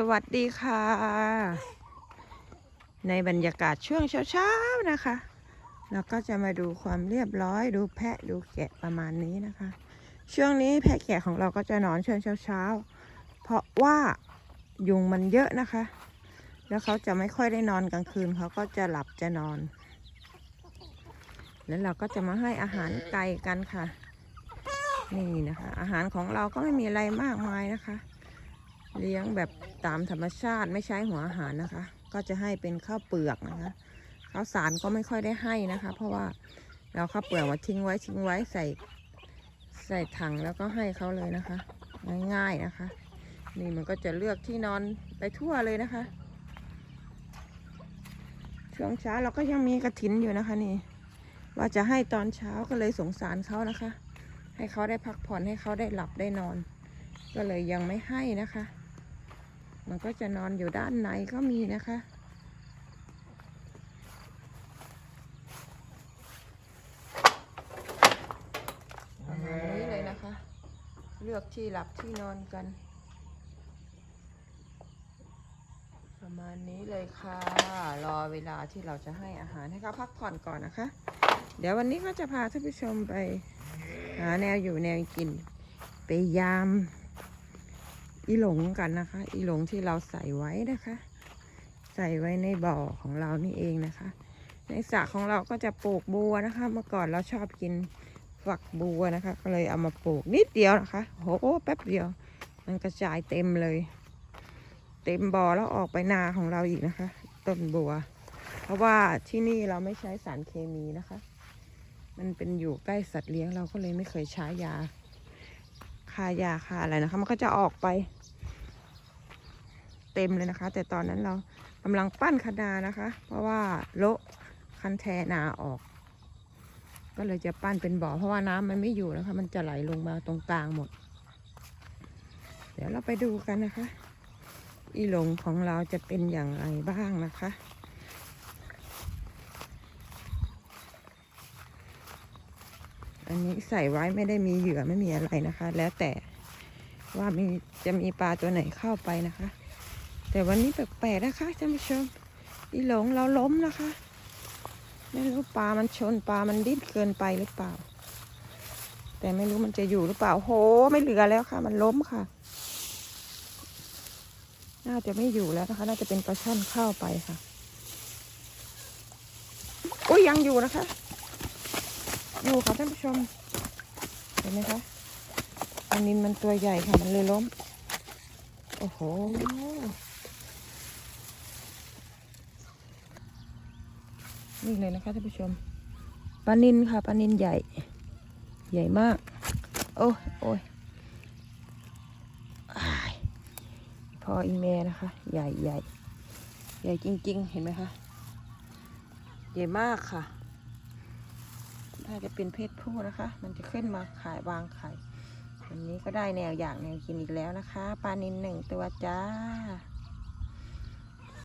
สวัสดีค่ะ ในบรรยากาศช่วงเช้าๆนะคะ เราก็จะมาดูความเรียบร้อยดูแพะดูแกะประมาณนี้นะคะ ช่วงนี้แพะแกะของเราก็จะนอนช่วงเช้าๆ เพราะว่ายุงมันเยอะนะคะ แล้วเขาจะไม่ค่อยได้นอนกลางคืนเขาก็จะหลับจะนอน แล้วเราก็จะมาให้อาหารไก่กันค่ะ นี่นะคะ อาหารของเราก็ไม่มีอะไรมากมายนะคะ เลี้ยงแบบตามธรรมชาติไม่ใช้หัวอาหารนะคะ ก็จะให้เป็นข้าวเปลือกนะคะข้าวสารก็ไม่ค่อยได้ให้นะคะ เพราะว่าเราข้าวเปลือกมาทิ้งไว้ทิ้งไว้ใส่ใส่ถังแล้วก็ให้เขาเลยนะคะ ง่ายๆนะคะ นี่มันก็จะเลือกที่นอนไปทั่วเลยนะคะช่วงเช้าเราก็ยังมีกระถินอยู่นะคะนี่ ว่าจะให้ตอนเช้าก็เลยสงสารเขานะคะ ให้เขาได้พักผ่อนให้เขาได้หลับได้นอน ก็เลยยังไม่ให้นะคะ มันก็จะนอนอยู่ด้านในก็มีนะคะ ประมาณนี้เลยนะคะ เลือกที่หลับที่นอนกัน ประมาณนี้เลยค่ะ รอเวลาที่เราจะให้อาหารให้เขาพักผ่อนก่อนนะคะ เดี๋ยววันนี้ก็จะพาท่านผู้ชมไปหาแนวอยู่แนวกิน ไปยาม อีหลงกันนะคะ อีหลงที่เราใส่ไว้นะคะ ใส่ไว้ในบ่อของเรานี่เองนะคะ ในสระของเราก็จะปลูกบัวนะคะ เมื่อก่อนเราชอบกินฝักบัวนะคะ ก็เลยเอามาปลูกนิดเดียวนะคะโหแป๊บเดียว มันกระจายเต็มเลย เต็มบ่อแล้วออกไปนาของเราอีกนะคะ ต้นบัว เพราะว่าที่นี่เราไม่ใช้สารเคมีนะคะ มันเป็นอยู่ใกล้สัตว์เลี้ยงเราก็เลยไม่เคยใช้ยาคายาคาอะไรนะคะ มันก็จะออกไป เต็มเลยนะคะ แต่ตอนนั้นเรากำลังปั้นคนานะคะ เพราะว่าโละคันแทนาออก ก็เลยจะปั้นเป็นบ่อเพราะว่าน้ำมันไม่อยู่นะคะ มันจะไหลลงมาตรงกลางหมด เดี๋ยวเราไปดูกันนะคะ อีหลงของเราจะเป็นอย่างไรบ้างนะคะอันนี้ใส่ไว้ไม่ได้มีเหยื่อไม่มีอะไรนะคะ แล้วแต่ว่ามีจะมีปลาตัวไหนเข้าไปนะคะ แต่วันนี้แปลกๆนะคะท่านผู้ชมอีหลงเราล้มนะคะ ไม่รู้ปลามันชนปลามันดิ้นเกินไปหรือเปล่า แต่ไม่รู้มันจะอยู่หรือเปล่าโหไม่เหลือแล้วค่ะ มันล้มค่ะ น่าจะไม่อยู่แล้วนะคะ น่าจะเป็นปลาช่อนเข้าไปค่ะอุ้ยยังอยู่นะคะ อยู่ค่ะท่านผู้ชม เห็นไหมคะอันนี้มันตัวใหญ่ค่ะมันเลยล้ม โอ้โห นี่เลยนะคะท่านผู้ชมปลานินค่ะปลานินใหญ่ ใหญ่มาก โอ้ยโอ้ยพออีเมนะคะ ใหญ่ใหญ่ใหญ่จริง ๆ เห็นไหมคะใหญ่มากค่ะ ถ้าจะเป็นเพศผู้นะคะ มันจะขึ้นมาขายวางไข่วันนี้ก็ได้แนวอย่างแนวกินอีกแล้วนะคะปลานินหนึ่งตัวจ้า